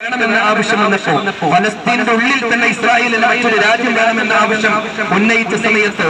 വേണമെന്ന ആവശ്യം വന്നപ്പോ ഫലസ്തീന്റെ ഉള്ളിൽ തന്നെ ഇസ്രായേലിന് മറ്റൊരു രാജ്യം വേണമെന്ന ആവശ്യം ഉന്നയിച്ച സമയത്ത്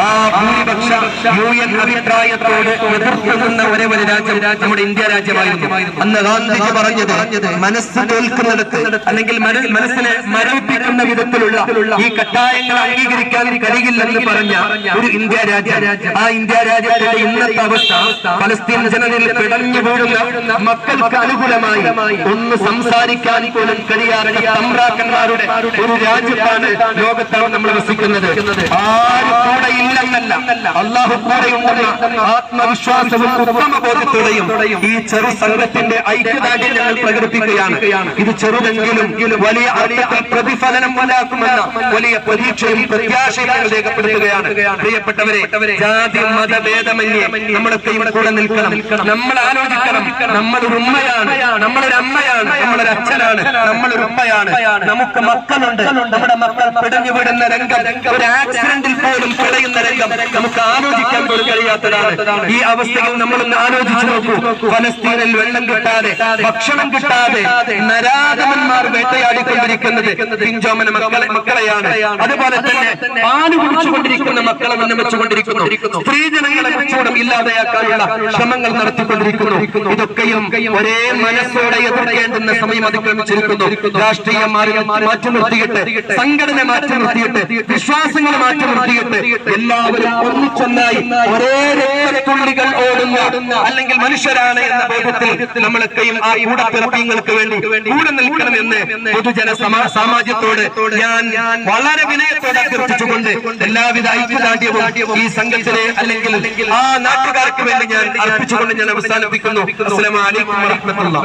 ആ ഭൂരിപക്ഷ യു എൻ അഭിപ്രായത്തോട് എതിർക്കുന്ന ഒരേ ഒരു രാജ്യം നമ്മുടെ ഇന്ത്യ രാജ്യമായിരുന്നു. അന്ന് ഗാന്ധിജി പറഞ്ഞത് മനസ്സ് തോൽക്കുന്നിടത്ത് അല്ലെങ്കിൽ മന- മനസ്സിനെ മരവിപ്പിക്കുന്ന വിധത്തിലുള്ള ഈ കട്ടായങ്ങൾ അംഗീകരിക്കാൻ കഴിയില്ലെന്ന് പറഞ്ഞ ഒരു ഇന്ത്യ രാജ്യം. ആ ഇന്ത്യ രാജ്യത്തിന്റെ ഇന്നത്തെ അവസ്ഥ ഫലസ്തീൻ ജനതയിൽ പിടഞ്ഞു വീഴുന്ന മക്കൾക്ക് അനുകൂലമായി ഒന്ന് സംസാരിക്കാൻ പോലും കഴിയാറില്ല സമ്രാക്കന്മാരുടെ ഒരു രാജ്യത്താണ് ലോകത്താണ് നമ്മൾ വസിക്കുന്നത്. ആരും കൂടെ ഇല്ലെന്നല്ല. അള്ളാഹു കൂടെയുണ്ടെന്ന ആത്മവിശ്വാസവും ഉത്തമ ബോധത്തോടെയും ഈ ചെറു സംഘത്തിന്റെ ഐക്യദാർഢ്യം ഞങ്ങൾ പ്രകടിപ്പിക്കുകയാണ്. ഇത് ചെറുതെങ്കിലും വലിയ അർത്ഥത്തിൽ പ്രതിഫലനം ഉണ്ടാക്കുമെന്ന വലിയ പ്രതീക്ഷയും പ്രത്യാശയും രേഖപ്പെടുത്തുകയാണ്. പ്രിയപ്പെട്ടവരെ ജാതി മതഭേദമന്യേ ഇവിടെ കൂടെ നിൽക്കണം. നമ്മൾ ആലോചിക്കണം. നമ്മളൊരു ഉമ്മയാണ്. നമ്മളൊരു അമ്മയാണ്. നമ്മളൊരു അച്ഛനാണ് നമ്മളൊരു ഉമ്മയാണ്. നമുക്ക് മക്കളുണ്ട്. നമ്മുടെ മക്കൾ പിടഞ്ഞു വിടുന്ന രംഗം. ഒരു ആക്സിഡന്റിൽ പോലും പിടയുന്ന രംഗം നമുക്ക് ആലോചിക്കാൻ പോലും കഴിയാത്തതാണ്. ഈ അവസ്ഥയിൽ നമ്മളൊന്ന് ആലോചിച്ചു നോക്കൂ. ഫലസ്തീനിൽ വെള്ളം കിട്ടാതെ ഭക്ഷണം കിട്ടാതെ നരാധമന്മാർ വേട്ടയാടിക്കൊണ്ടിരിക്കുന്നത് പിഞ്ചോമന മക്കളെ മക്കളെയാണ്. അതുപോലെ തന്നെ പാൽ കുടിച്ചുകൊണ്ടിരിക്കുന്ന മക്കളെ ഉന്നമിച്ചുകൊണ്ടിരിക്കുന്നു സ്ത്രീജനങ്ങളെ കുറച്ചുകൂടെ ഇല്ലാതെയാക്കാനുള്ള ശ്രമങ്ങൾ നടത്തിക്കൊണ്ടിരിക്കുന്നു. ഇതൊക്കെയും ഒരേ മനസ്സോടെ എതിർക്കേണ്ടുന്ന സമയം അതിക്രമിച്ചിരിക്കുന്നു രാഷ്ട്രീയം മാറി മാറ്റി നിർത്തിയിട്ട് സംഘടന മാറ്റി നിർത്തിയിട്ട് വിശ്വാസങ്ങൾ മാറ്റി നിർത്തിയിട്ട് എല്ലാവരും ഒന്നിച്ചൊന്നായി ഒരേ രക്തത്തുള്ളികൾ ഓടുന്ന അല്ലെങ്കിൽ മനുഷ്യരാണ് എന്ന ബോധത്തിൽ നമ്മളൊക്കെയും ആ കൂടപ്പിറപ്പിങ്ങൾക്ക് വേണ്ടി കൂടെ നിൽക്കണമെന്ന് പൊതുജന സമാ- സാമാജ്യത്തോട് ഞാൻ വളരെ വിനയത്തോടെ അഭ്യർത്ഥിച്ചുകൊണ്ട് എല്ലാവിധ ഐക്യദാർഢ്യവും ഈ സംഘത്തിലെ അല്ലെങ്കിൽ ആ നാട്ടുകാർക്ക് വേണ്ടി ഞാൻ അർപ്പിച്ചുകൊണ്ട് ഞാൻ അവസാനിപ്പിക്കുന്നു. അസ്സലാമു അലൈക്കും വറഹ്മത്തുള്ളാഹി